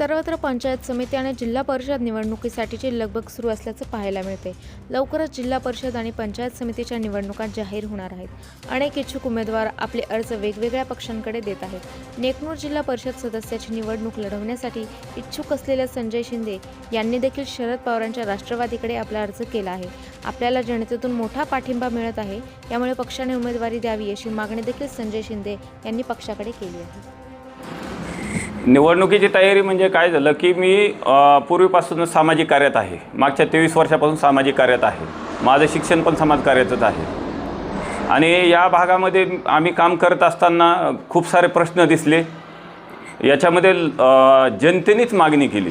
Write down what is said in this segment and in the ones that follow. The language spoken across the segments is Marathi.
सर्वत्र पंचायत समिती आणि जिल्हा परिषद निवडणुकीसाठीची लगबग सुरू असल्याचं पाहायला मिळते. लवकरच जिल्हा परिषद आणि पंचायत समितीच्या निवडणुका जाहीर होणार आहेत. अनेक इच्छुक उमेदवार आपले अर्ज वेगवेगळ्या पक्षांकडे देत आहेत. नेकनूर जिल्हा परिषद सदस्याची निवडणूक लढवण्यासाठी इच्छुक असलेल्या संजय शिंदे यांनी देखील शरद पवारांच्या राष्ट्रवादीकडे आपला अर्ज केला आहे. आपल्याला जनतेतून मोठा पाठिंबा मिळत आहे. यामुळे पक्षाने उमेदवारी द्यावी अशी मागणी देखील संजय शिंदे यांनी पक्षाकडे केली आहे. निवडणुकीची तयारी म्हणजे काय झालं की मी पूर्वीपासून पूर्वीपासूनच सामाजिक कार्यात आहे. मागच्या तेवीस वर्षापासून सामाजिक कार्यात आहे. माझं शिक्षण पण समाज कार्यातच आहे. आणि या भागामध्ये आम्ही काम करत असताना खूप सारे प्रश्न दिसले. याच्यामध्ये जनतेनेच मागणी केली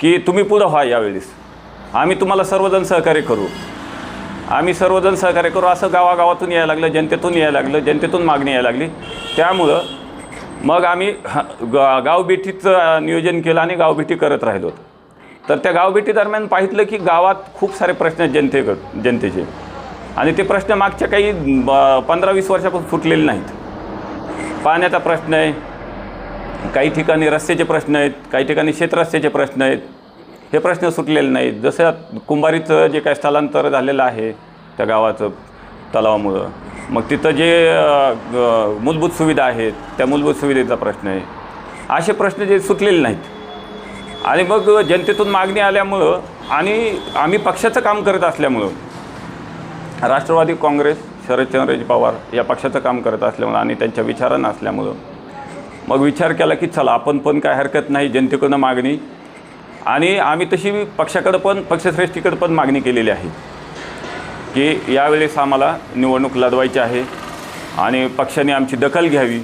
की तुम्ही पुढं व्हा यावेळेस. आम्ही तुम्हाला सर्वजण सहकार्य करू. आम्ही सर्वजण सहकार्य करू. असं गावागावातून यायला लागलं जनतेतून यायला लागलं जनतेतून मागणी यायला लागली. त्यामुळं मग आम्ही ह- गा गावभेटीचं नियोजन केलं आणि गावभेटी करत राहिलो तर त्या गावभेटी दरम्यान पाहितलं की गावात खूप सारे प्रश्न आहेत जनतेक जनतेचे. आणि ते प्रश्न मागच्या काही पंधरा वीस वर्षापासून फुटलेले नाहीत. पाण्याचा प्रश्न आहे काही ठिकाणी रस्त्याचे प्रश्न आहेत काही ठिकाणी शेतरस्त्याचे प्रश्न आहेत. हे प्रश्न सुटलेले नाहीत. जसं कुंभारीचं जे काही स्थलांतर झालेलं आहे त्या गावाचं तलावामुळं मग तिथं जे ग- मूलभूत सुविधा आहेत त्या मूलभूत सुविधेचा प्रश्न आहे. असे प्रश्न जे सुटलेले नाहीत. आणि मग जनतेतून मागणी आल्यामुळं आणि आम्ही पक्षाचं काम करत असल्यामुळं राष्ट्रवादी काँग्रेस शरदचंद्रजी पवार या पक्षाचं काम करत असल्यामुळं आणि त्यांच्या विचारांना असल्यामुळं मग विचार केला की चला आपण पण काय हरकत नाही जनतेकडून मागणी. आणि आम्ही तशी पक्षाकडं पण पक्षश्रेष्ठीकडं पण मागणी केलेली आहे. की यावेळेस आम्हाला निवडणूक लढवायची आहे आणि पक्षाने आमची दखल घ्यावी.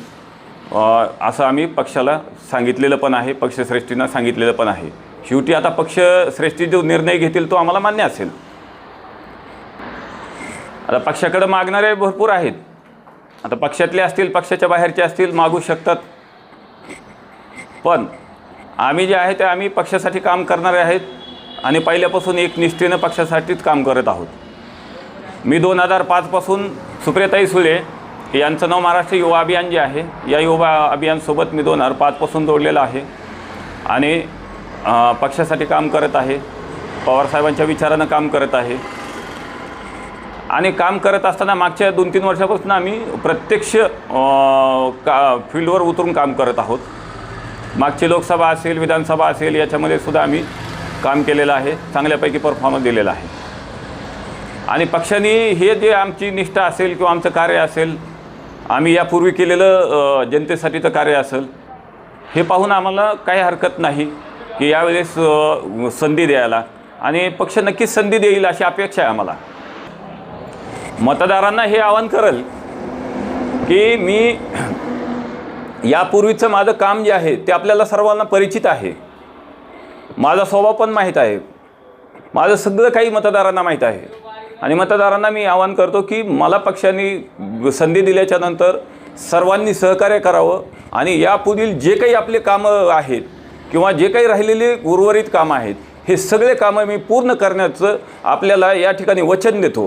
असं आम्ही पक्षाला सांगितलेलं पण आहे पक्षश्रेष्ठींना सांगितलेलं पण आहे. शेवटी आता पक्षश्रेष्ठी जो निर्णय घेतील तो आम्हाला मान्य असेल. आता पक्षाकडे मागणारे भरपूर आहेत. आता पक्षातले असतील पक्षाच्या बाहेरचे असतील मागू शकतात. पण आम्ही जे आहे ते आम्ही पक्षासाठी काम करणारे आहेत आणि पहिल्यापासून एक निष्ठेनं पक्षासाठीच काम करत आहोत. मी दोन हजार पाचपासून सुप्रियाताई सुळे यांचं नाव महाराष्ट्र युवा अभियान जे आहे या युवा अभियानसोबत मी दोन हजार पाचपासून जोडलेलं आहे. आणि पक्षासाठी काम करत आहे पवारसाहेबांच्या विचारानं काम करत आहे. आणि काम करत असताना मागच्या दोन तीन वर्षापासून आम्ही प्रत्यक्ष का फील्डवर उतरून काम करत आहोत. मागची लोकसभा असेल विधानसभा असेल याच्यामध्ये सुद्धा आम्ही काम केलेलं आहे चांगल्यापैकी परफॉर्मन्स दिलेला आहे. आणि पक्षाने हे जे आमची निष्ठा असेल किंवा आमचं कार्य असेल आम्ही यापूर्वी केलेलं जनतेसाठीचं कार्य असेल हे पाहून आम्हाला काही हरकत नाही की यावेळेस संधी द्यायला. आणि पक्ष नक्कीच संधी देईल अशी अपेक्षा आहे आम्हाला. मतदारांना हे आवाहन करेल की मी यापूर्वीचं माझं काम जे आहे ते आपल्याला सर्वांना परिचित आहे. माझा स्वभाव पण माहीत आहे. माझं सगळं काही मतदारांना माहीत आहे. आणि मतदारांना मी आवाहन करतो की मला पक्षाने संधी दिल्याच्या नंतर सर्वांनी सहकार्य करावं आणि यापुढील जे काही आपले कामं आहेत किंवा जे काही राहिलेले उर्वरित कामं आहेत हे सगळे कामं मी पूर्ण करण्याचं आपल्याला या ठिकाणी वचन देतो.